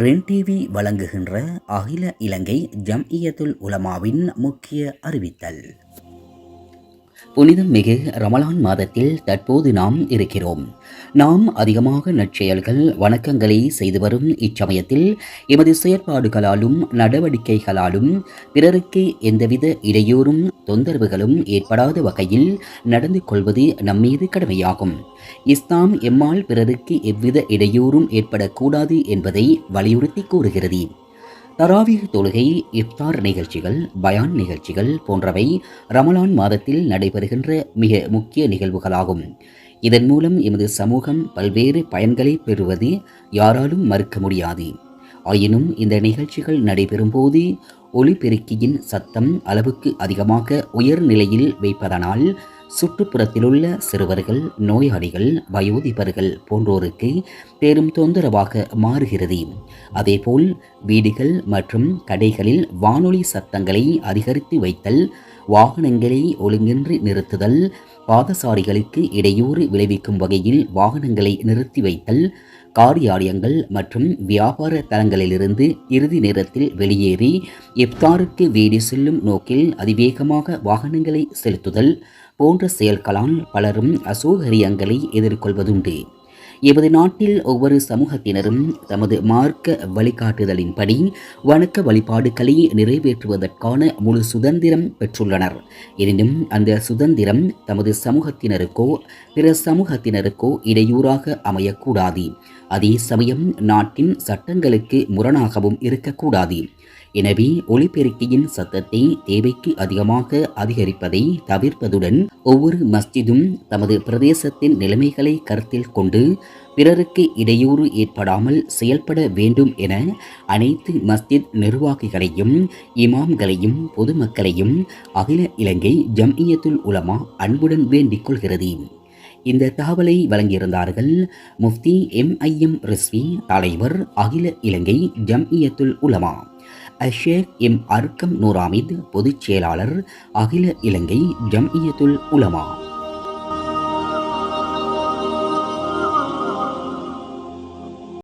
ரென் TV வழங்குகின்ற அகில இலங்கை ஜம்இயத்துல் உலமாவின் முக்கிய அறிவித்தல். புனிதம் மிகு ரமலான் மாதத்தில் தற்போது நாம் இருக்கிறோம். நாம் அதிகமாக நற்செயல்கள் வணக்கங்களை செய்து வரும் இச்சமயத்தில் எமது செயற்பாடுகளாலும் நடவடிக்கைகளாலும் பிறருக்கு எந்தவித இடையூறும் தொந்தரவுகளும் ஏற்படாத வகையில் நடந்து கொள்வது நம்மீது கடமையாகும். இஸ்லாம் எம்மால் பிறருக்கு எவ்வித இடையூறும் ஏற்படக்கூடாது என்பதை வலியுறுத்தி கூறுகிறது. தராவிக தொழுகை இப்தார் நிகழ்ச்சிகள் பயான் நிகழ்ச்சிகள் போன்றவை ரமலான் மாதத்தில் நடைபெறுகின்ற மிக முக்கிய நிகழ்வுகளாகும். இதன் மூலம் எமது சமூகம் பல்வேறு பயன்களை பெறுவது யாராலும் மறுக்க முடியாது. ஆயினும் இந்த நிகழ்ச்சிகள் நடைபெறும் போது ஒளிபெருக்கியின் சத்தம் அளவுக்கு அதிகமாக உயர் நிலையில் வைப்பதனால் சுற்றுப்புறத்திலுள்ள சிறுவர்கள் நோயாளிகள் வயோதிபர்கள் போன்றோருக்கு பெரும் தொந்தரவாக மாறுகிறது. அதேபோல் வீடுகள் மற்றும் கடைகளில் வானொலி சத்தங்களை அதிகரித்து வைத்தல் வாகனங்களை ஒழுங்கின்றி நிறுத்துதல் பாதசாரிகளுக்கு இடையூறு விளைவிக்கும் வகையில் வாகனங்களை நிறுத்தி வைத்தல் காரியாலயங்கள் மற்றும் வியாபார தலங்களிலிருந்து இறுதி நேரத்தில் வெளியேறி இப்தாருக்கு வீடு செல்லும் நோக்கில் அதிவேகமாக வாகனங்களை செலுத்துதல் போன்ற செயல்களால் பலரும் அசௌகரியங்களை எதிர்கொள்வதுண்டு. எமது நாட்டில் ஒவ்வொரு சமூகத்தினரும் தமது மார்க்க வழிகாட்டுதலின்படி வணக்க வழிபாடுகளை நிறைவேற்றுவதற்கான முழு சுதந்திரம் பெற்றுள்ளனர். எனினும் அந்த சுதந்திரம் தமது சமூகத்தினருக்கோ பிற சமூகத்தினருக்கோ இடையூறாக அமையக்கூடாது. அதே சமயம் நாட்டின் சட்டங்களுக்கு முரணாகவும் இருக்கக்கூடாது. எனவே ஒலிபெருக்கியின் சத்தத்தை தேவைக்கு அதிகமாக அதிகரிப்பதை தவிர்ப்பதுடன் ஒவ்வொரு மஸ்ஜிதும் தமது பிரதேசத்தின் நிலைமைகளை கருத்தில் கொண்டு பிறருக்கு இடையூறு ஏற்படாமல் செயல்பட வேண்டும் என அனைத்து மஸ்ஜித் நிர்வாகிகளையும் இமாம்களையும் பொதுமக்களையும் அகில இலங்கை ஜம்இயத்துல் உலமா அன்புடன் வேண்டிக் கொள்கிறது. இந்த தகவலை வழங்கியிருந்தார்கள் Mufti M I M Rizvi தலைவர் அகில இலங்கை ஜம்இயத்துல் உலமா. அஷேக் எம் அர்க்கம் நூராமித் பொதுச் செயலாளர் அகில இலங்கை ஜம்இயத்துல் உலமா.